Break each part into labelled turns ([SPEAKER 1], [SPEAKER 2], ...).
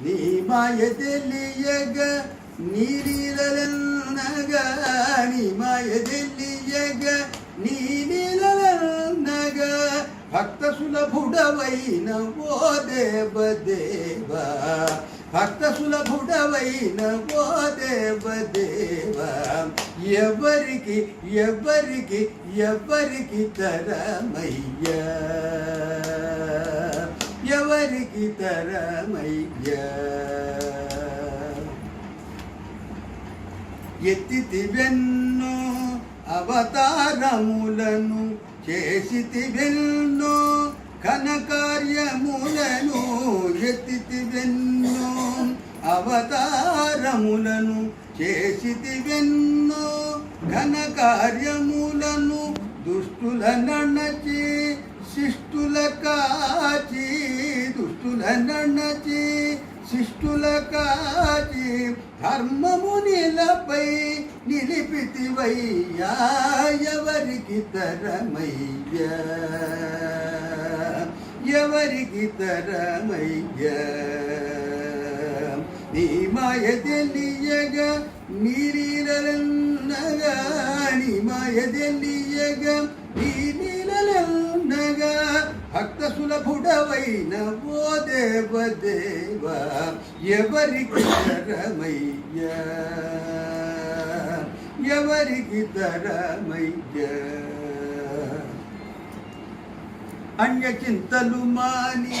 [SPEAKER 1] నీ మాయ తెలియగ నీలీలనగా నీ మాయ తెలియగ నీలీలనగా భక్త సులభుడవైన ఓ దేవ దేవ. భక్త సులభుడవైన ఓ దేవ దేవ. ఎవరికి ఎవరికి ఎవరికి తరమయ్యా? ఎవరికి తరమయ్యా ఎత్తితివెన్నో అవతారములను చేసితివెన్నో ఘనకార్యములను ఎత్తితివెన్నో అవతారములను చేసితివెన్నో ఘనకార్యములను దుష్టుల నడచి శిష్టుల కాచి దుష్టుల శిష్టుల కాచి ధర్మము నిలపై నిలిపితివయ్యా ఎవరికి తరమయ్య? ఎవరికి తరమయ్య? నీ మాయ తెలియగా నీరీలనగా నీ మాయ తెలియగా నీ ప్రభుడవైన ఓ దేవ దేవ ఎవరికి తరమయ్య? ఎవరికి తరమయ్య? అన్య చింతలు మాని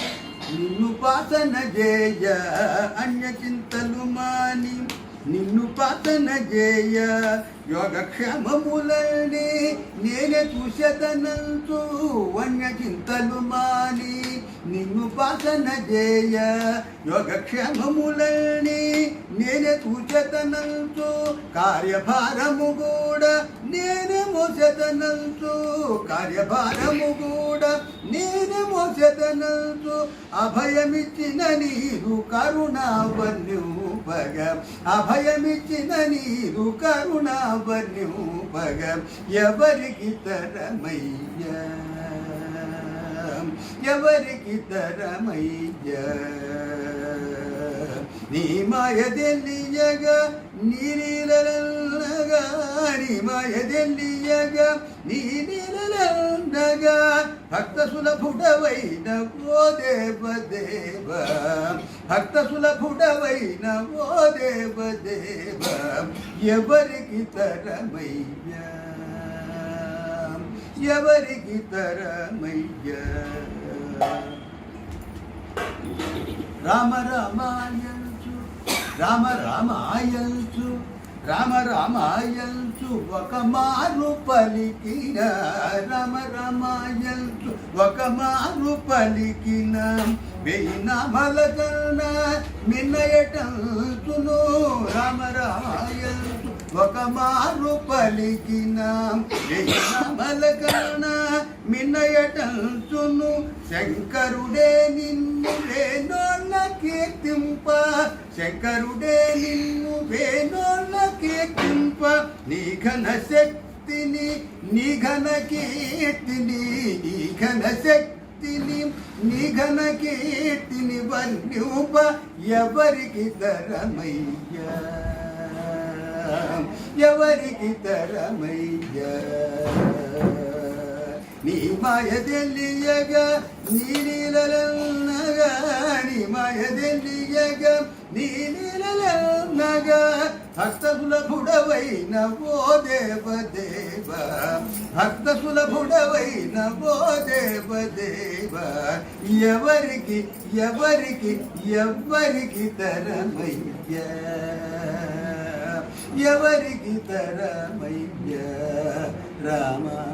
[SPEAKER 1] నిన్ను పాసన చేయ అన్య చింతలు మాని నిన్ను పాతన చేయ యోగక్షేమములనే నేనే చూసేదనంతు వన్య చింతలు మాని ఉపాసన పాసన చేయ యోగక్షేమములనే నేనే చూచేదనంతు కార్యభారము కూడా నేనే మోసేదనంతు కార్యభారము కూడా నేనే మోసేదనంతు అభయమిచ్చిన నీరు కరుణావన్యూపగ అభయమిచ్చిన నీరు కరుణావన్యూపగ ఎవరికి తరమయ్యా ఎవరికి తరమయ్య నీ మాయ తెలియగా నీలీలనగా నీ మాయ తెలియగా నీలీలనగా భక్త సులభుడవైన ఓ దేవ దేవ. భక్త సులభుడవైన ఓ దేవ దేవ. ఎవరికి తరమయ్యా ఎవరికి తరమయ్య? రామ రామాయల్చు రామ రామాయల్చు రామ రామాయల్చు ఒక మారు పలికిన రామ రామాయల్చు ఒక మారు పలికిన. వెయ్యి నామల కన్నా మిన్నయటంచును రామ రామాయల్చు ఒక మారు పలికిన. వెయ్యి నామల కన్నా శంకరుడే నిన్ను వేణోళ్ళ కీర్తింప. శంకరుడే నిన్ను వేణోళ్ళ కీర్తింప. నీ ఘన శక్తిని నీ ఘన కీర్తిని నీ ఘన శక్తిని నీ ఘన కీర్తిని వర్ణ్యూప ఎవరికి తరమయ్యా ఎవరికి తరమయ్య నీ మాయ తెలియగా నీలీలనగా నీ మాయ తెలియగా నీలీలనగా భక్త సులభుడవైన ఓ దేవ దేవ భక్త సులభుడవైన ఓ దేవ దేవ ఎవరికి ఎవరికి ఎవరికి తరమయ్యా ఎవరికి తరమయ్య? రామగా